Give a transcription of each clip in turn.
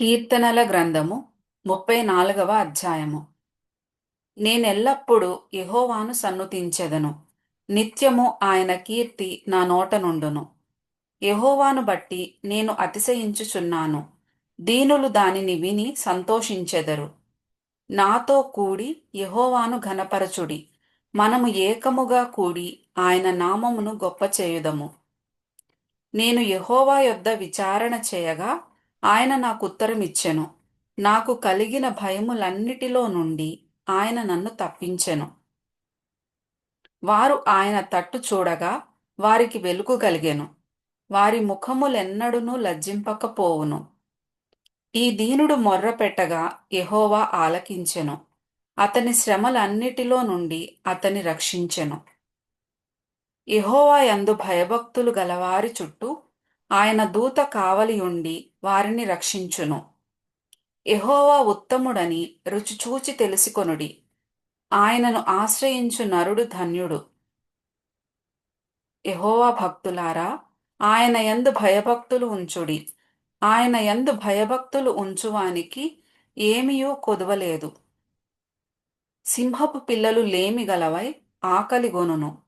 కీర్తనల గ్రంథము ముప్పై నాలుగవ అధ్యాయము. నేనెల్లప్పుడూ యహోవాను సన్నుతించెదను. నిత్యము ఆయన కీర్తి నా నోట నుండును. యహోవాను బట్టి నేను అతిశయించుచున్నాను. దీనులు దానిని విని సంతోషించెదరు. నాతో కూడి యహోవాను ఘనపరచుడి. మనము ఏకముగా కూడి ఆయన నామమును గొప్ప చేయుదము నేను యహోవా యొద్ద విచారణ చేయగా ఆయన నాకు ఉత్తరమిచ్చెను నాకు కలిగిన భయములన్నిటిలో నుండి ఆయన నన్ను తప్పించెను. వారు ఆయన తట్టు చూడగా వారికి వెలుగు కలిగెను. వారి ముఖములెన్నడూనూ లజ్జింపకపోవును. ఈ దీనుడు మొర్రపెట్టగా యహోవా ఆలకించెను. అతని శ్రమలన్నిటిలో నుండి అతని రక్షించెను. యహోవా యందు భయభక్తులు గలవారి చుట్టూ ఆయన దూత కావలియుండి వారిని రక్షించును. ఎహోవా ఉత్తముడని రుచి చూచి తెలుసుకొనుడి. ఆయనను ఆశ్రయించు నరుడు ధన్యుడు. ఎహోవా భక్తులారా ఆయన ఎందు భయభక్తులు ఉంచుడి. ఆయన ఎందు భయభక్తులు ఉంచువానికి ఏమియూ కొదవలేదు. సింహపు పిల్లలు లేమి గలవై ఆకలిగొనును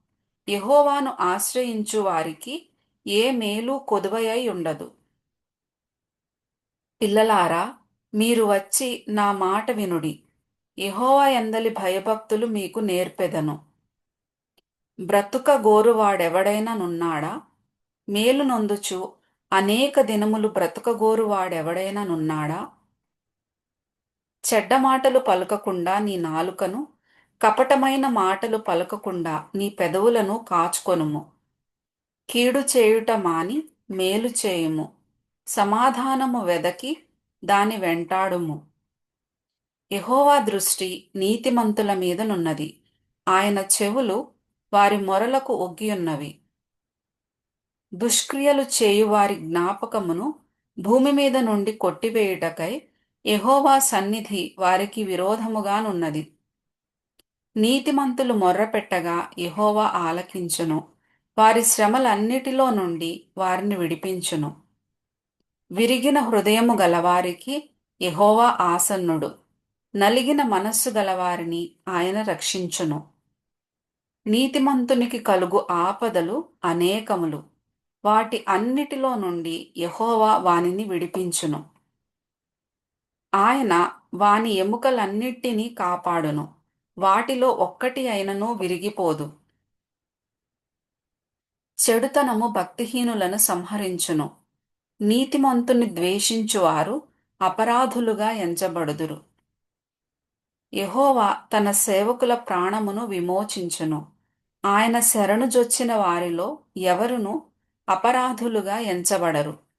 ఎహోవాను ఆశ్రయించు వారికి ఏ మేలు కొదువయై ఉండదు. పిల్లలారా మీరు వచ్చి నా మాట వినుడి. ఇహోవా ఎందలి భయభక్తులు మీకు నేర్పెదను. బ్రతుక గోరువాడెవడైనా నున్నాడా మేలు నొందుచు అనేక దినములు బ్రతుక నున్నాడా చెడ్డ మాటలు పలకకుండా నీ నాలుకను కపటమైన మాటలు పలకకుండా నీ పెదవులను కాచుకొనుము. కీడు చేయుట మాని మేలు చేయుము. సమాధానము వెదకి దాని వెంటాడుము. ఎహోవా దృష్టి నీతిమంతుల మీదనున్నది ఆయన చెవులు వారి మొరలకు ఒగ్గియున్నవి. దుష్క్రియలు చేయువారి జ్ఞాపకమును భూమి మీద నుండి కొట్టివేయుటకై ఎహోవా సన్నిధి వారికి విరోధముగానున్నది నీతిమంతులు మొర్రపెట్టగా ఎహోవా ఆలకించును. వారి శ్రమలన్నిటిలో నుండి వారిని విడిపించును. విరిగిన హృదయము గలవారికి యహోవా ఆసన్నుడు. నలిగిన మనస్సు గలవారిని ఆయన రక్షించును. నీతిమంతునికి కలుగు ఆపదలు అనేకములు. వాటి అన్నిటిలో నుండి యహోవా వానిని విడిపించును. ఆయన వాని ఎముకలన్నిటినీ కాపాడును. వాటిలో ఒక్కటి అయినను విరిగిపోదు. చెడుతనము భక్తిహీనులను సంహరించును. నీతిమంతుని ద్వేషించువారు అపరాధులుగా ఎంచబడుదురు. యహోవా తన సేవకుల ప్రాణమును విమోచించును. ఆయన శరణు జొచ్చిన వారిలో ఎవరును అపరాధులుగా ఎంచబడరు.